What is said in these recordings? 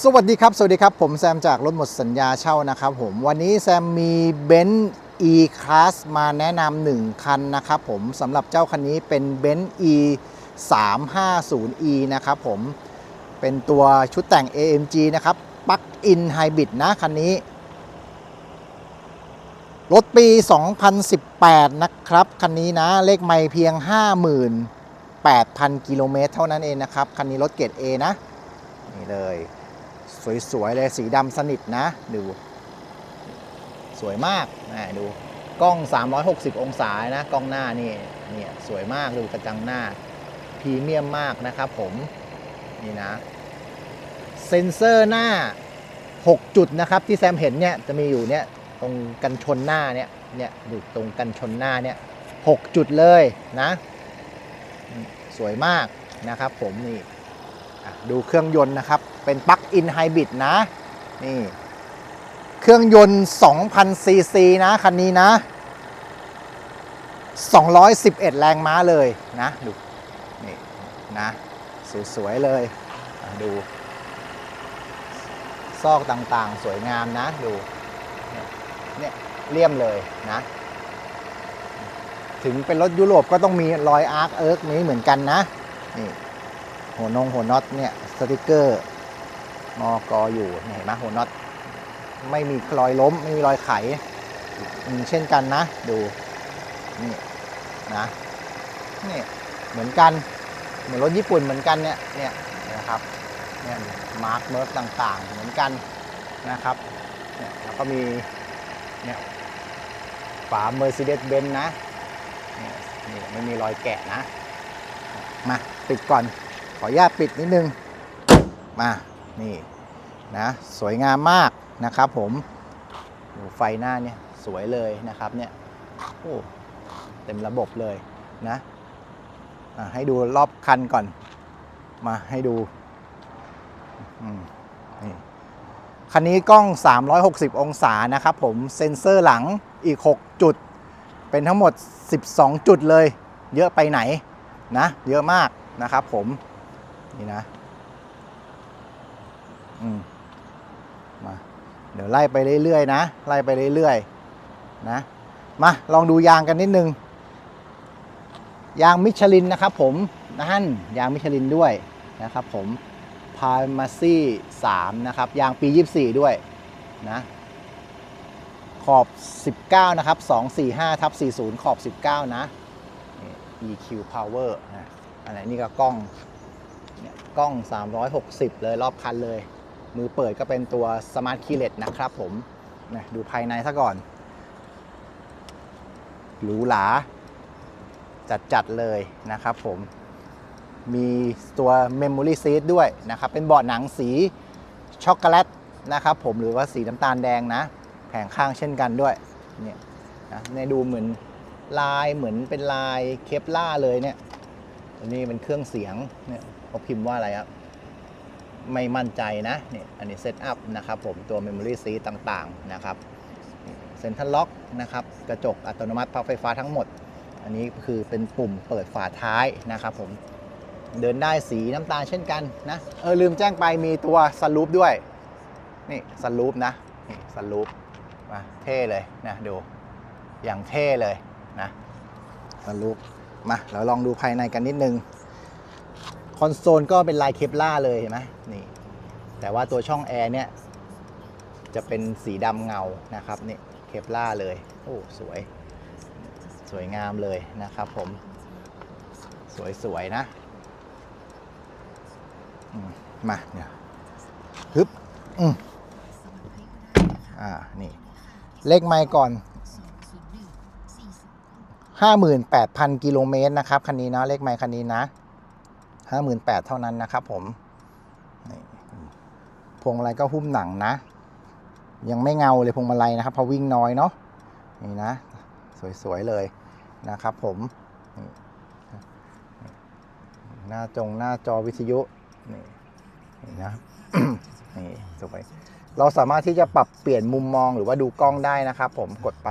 สวัสดีครับ สวัสดีครับ ผมแซมจากรถหมดสัญญาเช่านะครับผม วันนี้แซมมีเบนซ์ E-Class มาแนะนำหนึ่งคันนะครับผมสำหรับเจ้าคันนี้เป็นเบนซ์ E 3 5 0 E นะครับผม เป็นตัวชุดแต่ง AMG นะครับปลั๊กอินไฮบริดนะคันนี้ รถปี 2018 นะครับ คันนี้นะ เลขไม่เพียง 58,000 กิโลเมตรเท่านั้นเองนะครับ คันนี้รถเกรด A นะ นี่เลย สวยๆเลยสีดำสนิทนะดูสวยมากนะดูกล้อง 360 องศานะกล้องหน้านี่เนี่ยสวยมากดูกระจังหน้าพรีเมียมมากนะครับผมนี่นะเซ็นเซอร์หน้า 6 จุดนะครับที่แซมเห็นเนี่ยจะมีอยู่เนี่ยตรงกันชนหน้าเนี่ยเนี่ยอยู่ตรงกันชนหน้าเนี่ย6จุดเลยนะ สวยมากนะครับผมนี่ ดูเครื่องยนต์นะครับ เป็นปลั๊กอินไฮบริดนะ นี่ เครื่องยนต์ 2,000 ซีซีนะ คันนี้นะ 211 แรงม้าเลยนะ ดู นี่นะ สวยๆเลย ดู ซอกต่างๆ สวยงามนะ ดู เนี่ยเนี่ยเลี่ยมเลยนะ ถึงเป็นรถยุโรปก็ต้องมีรอยอาร์คเอิร์กนี้เหมือนกันนะ นี่ หัวนงหัวน็อตเนี่ยสติกเกอร์มอกออยู่เห็นไหมหัวน็อตไม่มีรอยล้ม ไม่มีรอยไขอืมเช่นกันนะ ดูนี่นะนี่เหมือนกัน เหมือนรถญี่ปุ่นเหมือนกันเนี่ยเนี่ยนะครับเนี่ยมาร์คเมิร์กต่าง ๆ เหมือนกันนะครับเนี่ยแล้วก็มีเนี่ยฝา Mercedes-Benz นะเนี่ยไม่มีรอยแกะนะ มาปิดก่อน ออนุญาตปิดนิดนึง มา นี่นะ สวยงามมากนะครับผมไฟหน้าเนี่ยสวยเลยนะครับเนี่ย โอ้เต็มระบบเลยนะให้ดูรอบคันก่อน มาให้ดูนี่คันนี้กล้อง 360 องศานะครับผม เซ็นเซอร์หลังอีก 6 จุด เป็นทั้งหมด 12 จุดเลย เยอะไปไหนนะ เยอะมากนะครับผม นี่นะ อืม มา เดี๋ยวไล่ไปเรื่อยๆนะ ไล่ไปเรื่อยๆ นะ มา ลองดูยางกันนิดนึง ยางมิชลินนะครับผมนั่นยางมิชลินด้วยนะครับผมพามาซี่3นะครับ ยางปี 24 ด้วยนะ ขอบ 19 นะครับ 245ทับ40 ขอบ 19 นะนี่ EQ Power นะอะไรนี่ก็กล้อง กล้อง 360 เลยรอบคันเลย มือเปิดก็เป็นตัว Smart Keyless นะครับผมนะดูภายในซะก่อน หรูหรา จัดๆเลยนะครับผม มีตัว Memory Seat ด้วยนะครับ เป็นเบาะหนังสีช็อกโกแลตนะครับผมหรือว่าสีน้ำตาลแดงนะ แผงข้างเช่นกันด้วยเนี่ยนะเนี่ยดูเหมือนลายเหมือนเป็นลายเคปล่าเลยเนี่ยอันนี้เป็นเครื่องเสียงเนี่ย เขาพิมพ์ว่าอะไรครับ ไม่มั่นใจนะเนี่ยอันนี้เซตอัพนะครับผมตัว Memory Seat ต่างๆนะครับเซ็นทรัลล็อกนะครับกระจกอัตโนมัติพับไฟฟ้าทั้งหมด อันนี้คือเป็นปุ่มเปิดฝาท้ายนะครับผมเดินได้สีน้ำตาลเช่นกันนะเออลืมแจ้งไปมีตัวสลูปด้วยนี่สลูปนะนี่สลูปมาเท่เลยนะดูอย่างเท่เลยนะสลูปมาเราลองดูภายในกันนิดนึง อนโซลก็เป็นลายเคปล่าเลยเห็นไหมนี่แต่ว่าตัวช่องแอร์เนี่ยจะเป็นสีดำเงานะครับนี่เคปล่าเลยโอ้สวย สวยงามเลยนะครับผม สวยๆนะมมาเนี่ยฮึบอืมอ่า นี่ เลขไมล์ก่อน 58,000 กิโลเมตรนะครับ คันนี้นะ เลขไมล์คันนี้นะ 58,000 เท่านั้นนะครับผมพวงมาลัยก็หุ้มหนังนะ ยังไม่เงาเลยพวงมาลัยนะครับเพราะวิ่งน้อยเนาะนี่นะ สวย ๆ เลยนะครับผม หน้าจงหน้าจอวิทยุ นี่นี่นะนี่สวยเราสามารถที่จะปรับเปลี่ยนมุมมองหรือว่าดูกล้องได้นะครับผมกดไป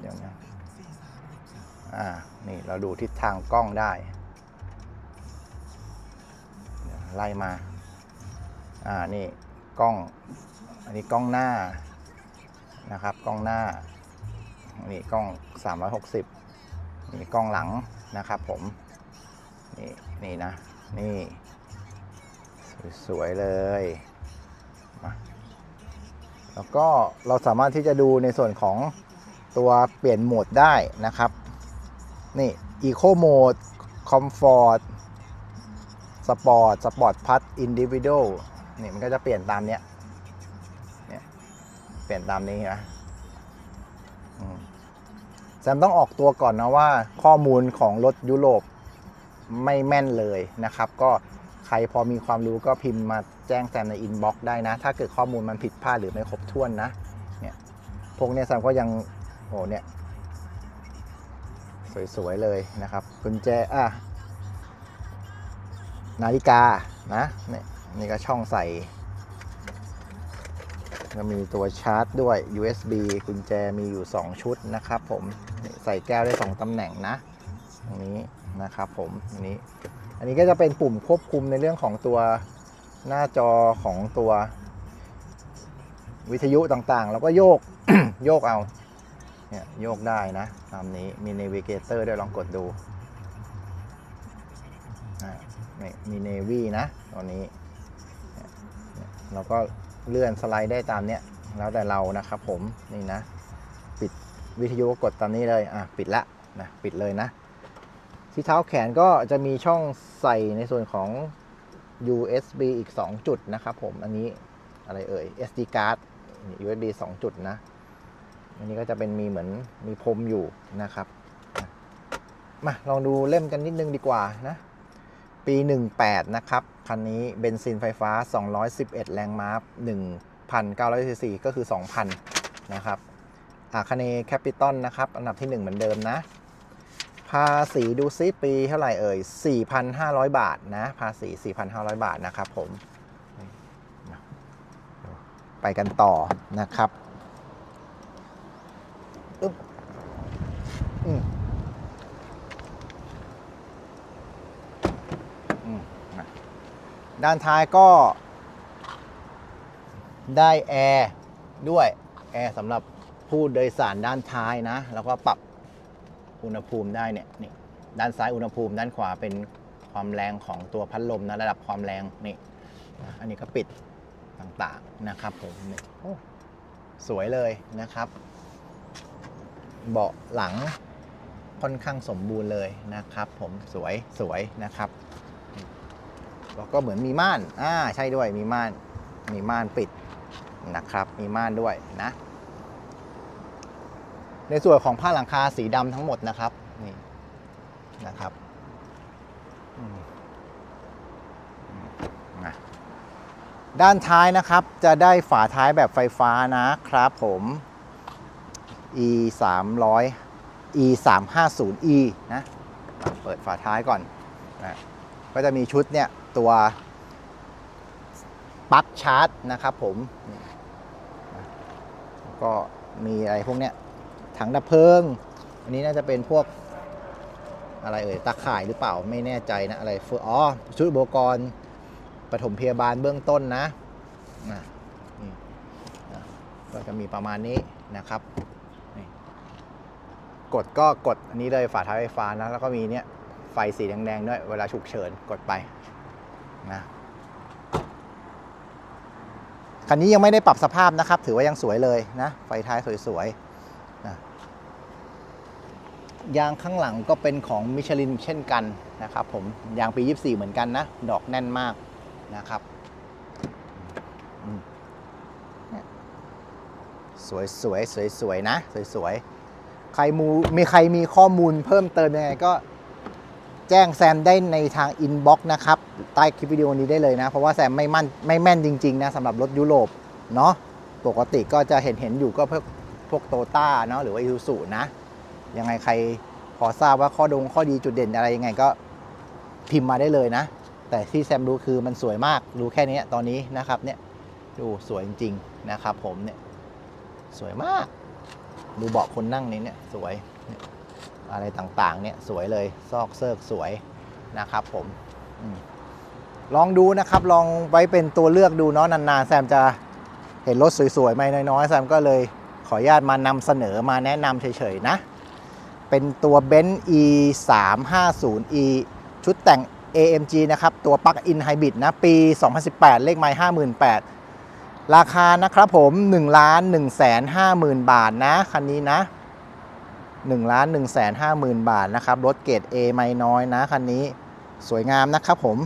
เดี๋ยวนะอ่านี่เราดูทิศทางกล้องได้ ไล่มา อ่า นี่กล้อง อันนี้กล้องหน้านะครับ กล้องหน้า นี่กล้อง 360 นี่กล้องหลังนะครับผม นี่ นี่นะ นี่ สวยๆเลยมาแล้วก็เราสามารถที่จะดูในส่วนของตัวเปลี่ยนโหมดได้นะครับ นี่ Eco Mode Comfort Sport Sport Plus Individual นี่มันก็จะเปลี่ยนตามเนี้ยเนี่ยเปลี่ยนตามนี้นะแซมต้องออกตัวก่อนนะว่าข้อมูลของรถยุโรปไม่แม่นเลยนะครับ ก็ใครพอมีความรู้ก็พิมพ์มาแจ้งแซมในอินบ็อกซ์ได้นะ ถ้าเกิดข้อมูลมันผิดพลาดหรือไม่ครบถ้วนนะเนี่ยพวกเนี้ยแซมก็ยังโอ้เนี่ยสวยๆเลยนะครับกุญแจอะ นาฬิกานะเนี่ยนี่ก็ช่องใส่ก็มีตัวชาร์จด้วย USB กุญแจมีอยู่ 2 ชุดนะครับผมนี่ใส่แก้วได้ 2ตำแหน่งนะตรงนี้นะครับผมอันนี้ อันนี้ก็จะเป็นปุ่มควบคุมในเรื่องของตัวหน้าจอของตัว วิทยุต่างๆ แล้วก็โยกโยกเอาเนี่ยโยกได้นะตามนี้มี Navigator ด้วยลองกดดู อ่านี่มีนะตัวนี้ เราก็เลื่อนสไลด์ได้ตามเนี้ยแล้วแต่เรานะครับผมนี่นะ ปิดวิทยุก็กดตามนี้เลยอะปิดละนะปิดเลยนะ ที่เท้าแขนก็จะมีช่องใส่ในส่วนของ USB อีก 2 จุดนะครับผมอันนี้อะไรเอ่ย SD card USB 2 จุดนะ อันนี้ก็จะเป็นมีเหมือนมีพรมอยู่นะครับ มาลองดูเล่มกันนิดนึงดีกว่านะ ปี 18 นะครับ คันนี้เบนซินไฟฟ้า 211 แรงม้า 1,900ซีซีก็คือ 2,000 นะครับอาคาเนแคปิตอลนะครับ อันดับที่ 1 เหมือนเดิมนะ ภาษีดูซิปีเท่าไหร่เอ่ย 4,500 บาทนะ ภาษี 4,500 บาทนะครับผม ไปกันต่อนะครับ อึ๊บอืมอืมนะ ด้านท้ายก็ได้แอร์ด้วยแอร์สำหรับผู้โดยสารด้านท้ายนะ แล้วก็ปรับอุณหภูมิได้เนี่ยนี่ด้านซ้ายอุณหภูมิ ด้านขวาเป็นความแรงของตัวพัดลมนะระดับความแรงนี่อันนี้ก็ปิดต่างๆนะครับผมนี่สวยเลยนะครับ เบาะหลังค่อนข้างสมบูรณ์เลยนะครับ ผมสวยสวยนะครับ แล้วก็เหมือนมีม่านอ่าใช่ด้วยมีม่านมีม่านปิดนะครับ มีม่านด้วยนะ ในส่วนของผ้าหลังคาสีดำทั้งหมดนะครับนี่นะครับด้านท้ายนะครับจะได้ฝาท้ายแบบไฟฟ้านะครับผม e 3 0 0 e 3 5 0 e นะ เปิดฝาท้ายก่อนนะก็จะมีชุดเนี่ย ตัวปลั๊กชาร์จนะครับผมก็มีอะไรพวกเนี้ยถังดับเพลิง อันนี้น่าจะเป็นพวกอะไรเอ่ยตาข่ายหรือเปล่าไม่แน่ใจนะ อะไรเฟอร์อ๋อชุดอุปกรณ์ปฐมพยาบาลเบื้องต้นนะนะก็จะมีประมาณนี้นะครับกดก็กดอันนี้เลยฝาท้ายไฟฟ้านะแล้วก็มีเนี่ยไฟสีแดงๆด้วยเวลาฉุกเฉินกดไป นะคันนี้ยังไม่ได้ปรับสภาพนะครับ ถือว่ายังสวยเลยนะ ไฟท้ายสวยๆนะยางข้างหลังก็เป็นของมิชลินเช่นกันนะครับผม ยางปี 24 เหมือนกันนะ ดอกแน่นมากนะครับอืมเนี่ยสวยๆสวยๆนะ สวยๆใครมูมีใครมีข้อมูลเพิ่มเติมยังไงก็ แจ้งแซมได้ในทางอินบ็อกซ์นะครับ ใต้คลิปวิดีโอนี้ได้เลยนะ เพราะว่าแซมไม่มั่นไม่แม่นจริง ๆ นะสำหรับรถยุโรปเนาะปกติก็จะเห็นเห็นอยู่ก็พวกพวกโตต้าเนาะหรือว่าอิซูซุนะ ยังไงใครพอทราบว่าข้อดงข้อดีจุดเด่นอะไรยังไงก็พิมพ์มาได้เลยนะ แต่ที่แซมรู้คือมันสวยมากรู้แค่นี้ตอนนี้นะครับเนี่ยดูสวยจริงๆนะครับผมเนี่ยสวยมาก ดูเบาะคนนั่งนี้เนี่ยสวยย อะไรต่างๆเนี่ยสวยเลยซอกเซิร์กสวยนะครับผมอมลองดูนะครับลองไว้เป็นตัวเลือกดูเนาะนานๆแซมจะเห็นรถสวยๆไม่น้อยๆแซมก็เลยขออนุญาตมานำเสนอมาแนะนำเฉยๆนะ เป็นตัว b e n z e 3 5 0 e ชุดแต่ง AMG นะครับ ตัวปลั๊กอินไฮบริดนะ ปี 2018 เลขไมล์58,000 ราคานะครับผม1ล้าน1แสน50,000 บาทนะ คันนี้นะ 1ล้าน1แสน50,000 บาทนะครับ รถเกรด A ไม่น้อยนะคันนี้สวยงามนะครับผม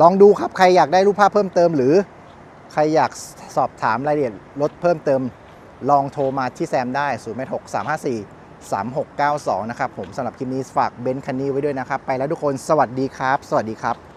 ลองดูครับใครอยากได้รูปภาพเพิ่มเติม หรือใครอยากสอบถามรายละเอียดรถเพิ่มเติม ลองโทรมาที่แซมได้ 0 6 3 5 4 3692 นะครับผมสำหรับคลิปนี้ฝากเบนซ์คันนี้ไว้ด้วยนะครับ ไปแล้วทุกคนสวัสดีครับ สวัสดีครับ